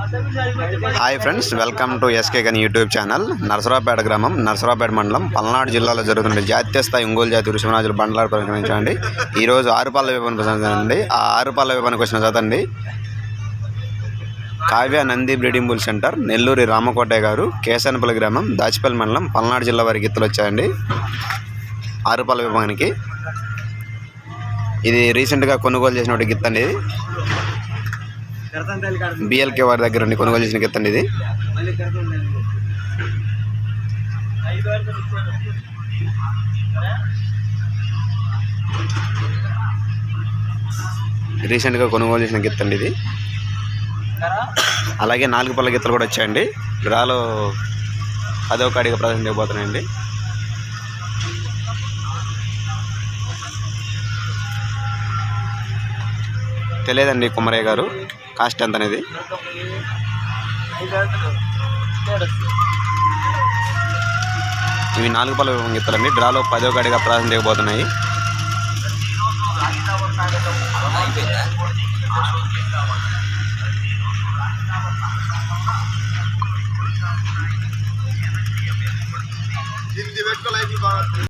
Hi friends welcome to SK Gani YouTube channel. Narasaraopet గ్రామం నరసరావుపేట మండలం. పల్నాడు జిల్లాలో జరుగుతున్న జాతీయ స్థాయి ఒంగోలు జాతి ఋషిమరాజులు బండలాడు పరిగణించండి. ఈరోజు ఆరుపాల విభాగం ప్రసంగండి ఆ ఆరుపాల విభాగానికి వచ్చిన చదండి Kavya Nandi breeding bull centre Nelluri Ramakotaiah గారు కేసనపల్లి గ్రామం దాచిపల్లి మండలం పల్నాడు జిల్లా వారికి గిత్తలు వచ్చాయండి. ఆరుపాల విభాగానికి ఇది రీసెంట్గా కొనుగోలు చేసిన గిత్త అండి ఇది. బిఎల్కే వారి దగ్గర నుండి కొనుగోలు చేసిన గిత్త ఇది. రీసెంట్గా కొనుగోలు చేసిన గిత్త ఇది. అలాగే నాలుగు పళ్ళ గిత్తలు కూడా వచ్చాయండి. డ్రాలో అదొక అడిగ ప్రదర్శన చేయబోతున్నాయండి తెలియదండి కుమరయ్య గారు కాస్ట్ ఎంత అనేది. ఇవి నాలుగు పళ్ళ గిత్తలండి డ్రాలో పదో కాడిగా ప్రదర్శన చేయబోతున్నాయి.